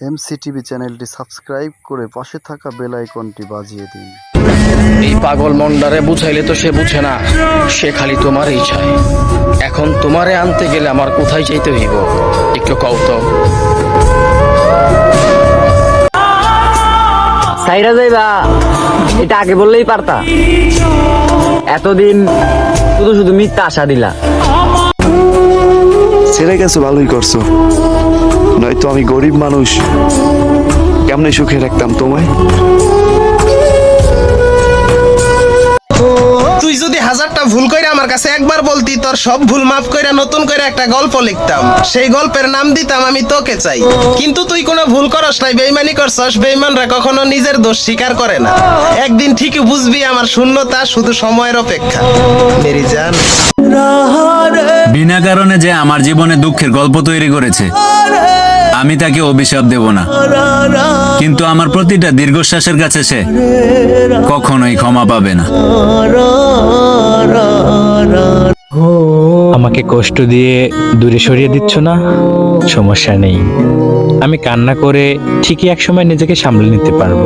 MCTV চ্যানেলটি subscribe করে পাশে থাকা বেল আইকনটি বাজিয়ে দিন। এই পাগল মন্ডারে বুঝাইলে তো সে বুঝে না সে খালি তোমারই চায় এখন তোমারে আনতে গেলে আমার কোথায় যাইতে হইব? একটু কও তো। সাইরা যাইবা এটা আগে বললেই পারতা। এতদিন শুধু শুধু মিথ্যা আশা দিলা। ছেড়ে গেছো ভালোই করছ। নয়তো আমি গরিব মানুষ। কেমনে সুখে রাখতাম তোমায়? তুই যদি হাজারটা ভুল কইরা আমার কাছে একবার বলতি তোর সব ভুল মাফ কইরা নতুন করে একটা গল্প লিখতাম। সেই গল্পের নাম দিতাম আমি তোকে চাই। কিন্তু তুই কোনো ভুল করস নাই বেইমানি করছস। বেইমানরা কখনো নিজের দোষ স্বীকার করে না। একদিন ঠিকই বুঝবি আমার শূন্যতা শুধু সময়ের অপেক্ষা। মেরি জান। বিনা কারণে যে আমার জীবনে দুঃখের গল্প তৈরি করেছে। আমি তাকে অভিশাপ দেব না। কিন্তু আমার প্রতিটা দীর্ঘশ্বাসের কাছে সে কখনোই ক্ষমা পাবে না। আমাকে কষ্ট দিয়ে দূরে সরিয়ে দিচ্ছ না? সমস্যা নেই। আমি কান্না করে ঠিকই একসময় নিজেকে সামলে নিতে পারব।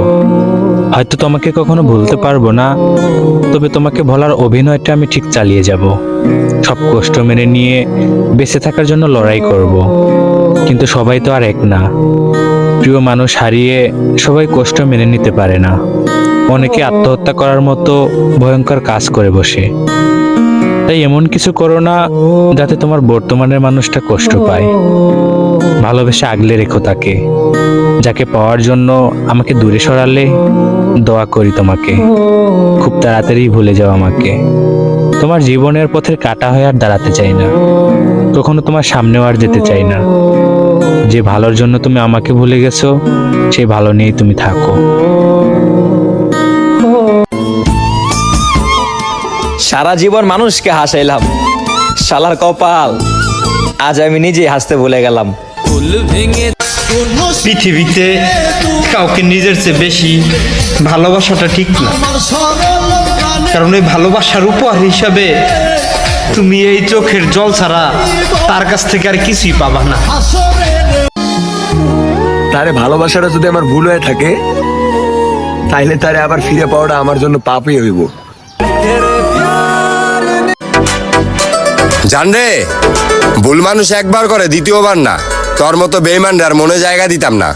হয়তো তোমাকে কখনো ভুলতে পারব না, তবে তোমাকে ভোলার অভিনয়টা আমি ঠিক চালিয়ে যাব। সব কষ্ট মেনে নিয়ে বেঁচে থাকার জন্য লড়াই করব। কিন্তু সবাই তো আর এক না। প্রিয় মানুষ হারিয়ে সবাই কষ্ট মেনে নিতে পারে না। অনেকে আত্মহত্যা করার মতো ভয়ঙ্কর কাজ করে বসে। তাই এমন কিছু করো না যাতে তোমার বর্তমানের মানুষটা কষ্ট পায়। ভালোবেসে আগলে রেখো তাকে। যাকে পাওয়ার জন্য আমাকে দূরে সরালে দোয়া করি তোমাকে। খুব তাড়াতাড়ি ভুলে যাও আমাকে। তোমার জীবনের পথের কাটা হয়ে আর দাঁড়াতে চাই না। কখনো তোমার সামনেও আর যেতে চাই না। যে ভালোর জন্য তুমি আমাকে ভুলে গেছো সেই ভালো নিয়েই তুমি থাকো। সারা জীবন মানুষকে হাসাইলাম শালার কপাল। আজ আমি নিজেই হাসতে ভুলে গেলাম। পৃথিবীতে কাউকে নিজের চেয়ে বেশি ভালোবাসাটা ঠিক না। কারণ ওই ভালোবাসার উপহার হিসাবে তুমি এই চোখের জল ছাড়া তার কাছ থেকে আর কিছুই পাবা না। তারে ভালোবাসাটা যদি আমার ভুল হয়ে থাকে তাইলে তারে আবার ফিরে পাওয়াটা আমার জন্য পাপই হইব। জান রে ভুল মানুষ একবার করে দ্বিতীয়বার না। তোর মতো বেইমান আর মনে জায়গা দিতাম না।